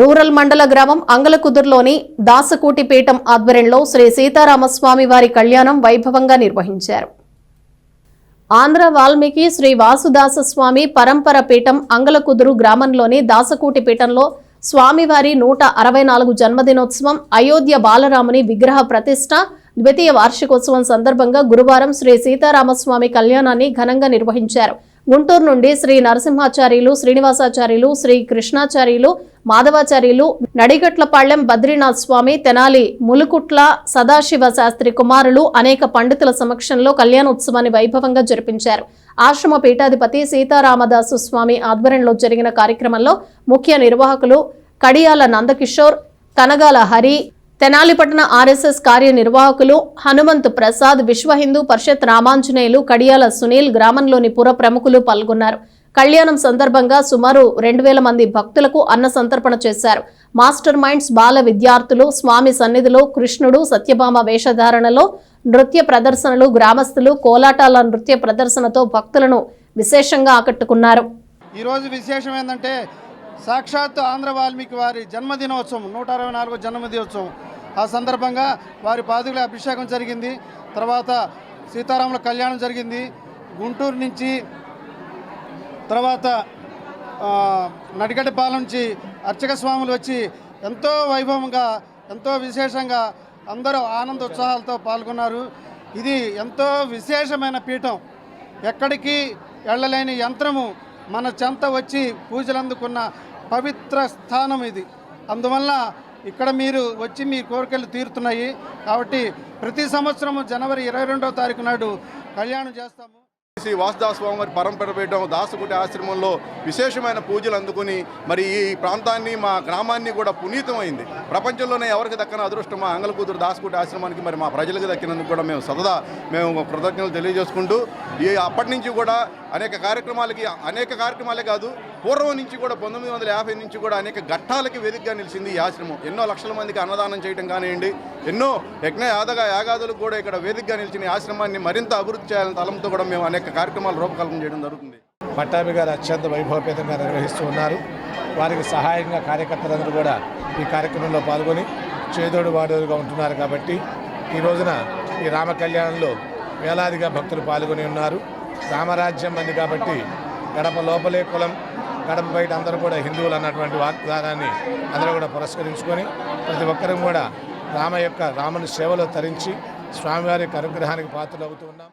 Rural మండల గ్రామం అంగలకుదుర్లోని దాసకూటిపీఠం ఆధ్వర్యంలో శ్రీ సీతారామస్వామి వారి కళ్యాణం వైభవంగా నిర్వహించారు. ఆంధ్ర వాల్మీకి శ్రీ వాసుదాస స్వామి పరంపర పీఠం అంగలకుదురు గ్రామంలోని దాసకూటి పీఠంలో స్వామివారి నూట అరవై నాలుగు జన్మదినోత్సవం అయోధ్య బాలరాముని విగ్రహ ప్రతిష్ట ద్వితీయ వార్షికోత్సవం సందర్భంగా గురువారం శ్రీ సీతారామస్వామి కళ్యాణాన్ని ఘనంగా నిర్వహించారు. గుంటూరు నుండి శ్రీ నరసింహాచార్యులు శ్రీనివాసాచార్యులు శ్రీ కృష్ణాచార్యులు మాధవాచార్యులు నడిగట్లపాళ్ళెం బద్రీనాథ్ స్వామి తెనాలి ములుకుట్ల సదాశివ శాస్త్రి కుమారులు అనేక పండితుల సమక్షంలో కళ్యాణోత్సవాన్ని వైభవంగా జరిపించారు. ఆశ్రమ పీఠాధిపతి సీతారామదాసు స్వామి ఆధ్వర్యంలో జరిగిన కార్యక్రమంలో ముఖ్య నిర్వాహకులు కడియాల నందకిషోర్ కనగాల హరి తెనాలిపట్న ఆర్ఎస్ఎస్ కార్యనిర్వాహకులు హనుమంత్ ప్రసాద్ విశ్వ హిందూ పరిషత్ రామాంజనేయులు కడియాల సునీల్ గ్రామంలోని పుర ప్రముఖులు పాల్గొన్నారు. కళ్యాణం సందర్భంగా సుమారు రెండు వేల మంది భక్తులకు అన్న సంతర్పణ చేశారు. మాస్టర్ మైండ్స్ బాల విద్యార్థులు స్వామి సన్నిధిలో కృష్ణుడు సత్యభామ వేషధారణలో నృత్య ప్రదర్శనలు గ్రామస్తులు కోలాటాల నృత్య ప్రదర్శనతో భక్తులను విశేషంగా ఆకట్టుకున్నారు. ఈరోజు విశేషం ఏంటంటే సాక్షాత్ ఆంధ్ర వాల్మీకి వారి జన్మదినోత్సవం నూట అరవై నాలుగో జన్మదినోత్సవం. ఆ సందర్భంగా వారి పాదుకుల అభిషేకం జరిగింది. తర్వాత సీతారాముల కళ్యాణం జరిగింది. గుంటూరు నుంచి తర్వాత నడిగడ్డపాలెం నుంచి అర్చక స్వాములు వచ్చి ఎంతో వైభవంగా ఎంతో విశేషంగా అందరూ ఆనంద ఉత్సాహాలతో పాల్గొన్నారు. ఇది ఎంతో విశేషమైన పీఠం. ఎక్కడికి వెళ్ళలేని యంత్రము మన చెంత వచ్చి పూజలు అందుకున్న పవిత్ర స్థానం ఇది. అందువల్ల ఇక్కడ మీరు వచ్చి మీ కోరికలు తీరుతున్నాయి. కాబట్టి ప్రతి సంవత్సరము జనవరి ఇరవై రెండవ తారీఖు నాడు కళ్యాణం చేస్తాము. శ్రీ వాసుదాస్ స్వామివారి పరంపర పీఠం దాసుకుటి ఆశ్రమంలో విశేషమైన పూజలు అందుకుని మరి ఈ ప్రాంతాన్ని మా గ్రామాన్ని కూడా పునీతమైంది. ప్రపంచంలోనే ఎవరికి దక్కన అదృష్టం మా అంగలకూతురు దాసుకుటి ఆశ్రమానికి మరి మా ప్రజలకు దక్కినందుకు కూడా మేము సదా మేము కృతజ్ఞతలు తెలియజేసుకుంటూ ఈ అప్పటి నుంచి కూడా అనేక కార్యక్రమాలకి అనేక కార్యక్రమాలే కాదు పూర్వం నుంచి కూడా పంతొమ్మిది వందల యాభై నుంచి కూడా అనేక ఘట్టాలకి వేదికగా నిలిచింది ఈ ఆశ్రమం. ఎన్నో లక్షల మందికి అన్నదానం చేయడం కానివ్వండి ఎన్నో యజ్ఞ యాదగా యాగాదులకు కూడా ఇక్కడ వేదికగా నిలిచిన ఈ ఆశ్రమాన్ని మరింత అభివృద్ధి చేయాలని తలంతో కూడా మేము అనేక కార్యక్రమాలు రూపకల్పన చేయడం జరుగుతుంది. పట్టాభి గారు అత్యంత వైభవపేతంగా నిర్వహిస్తూ ఉన్నారు. వారికి సహాయంగా కార్యకర్తలందరూ కూడా ఈ కార్యక్రమంలో పాల్గొని చేదోడు వాడోడుగా ఉంటున్నారు కాబట్టి ఈ రోజున ఈ రామ కళ్యాణంలో వేలాదిగా భక్తులు పాల్గొని ఉన్నారు. రామరాజ్యం అంది కాబట్టి గడప లోపలే కులం గడప బయట అందరూ కూడా హిందువులు అన్నటువంటి వాగ్దానాన్ని అందరూ కూడా పురస్కరించుకొని ప్రతి ఒక్కరూ కూడా రామ యొక్క రాముని సేవలో తరించి స్వామివారి యొక్క అనుగ్రహానికి పాత్రలు అవుతూ ఉన్నాం.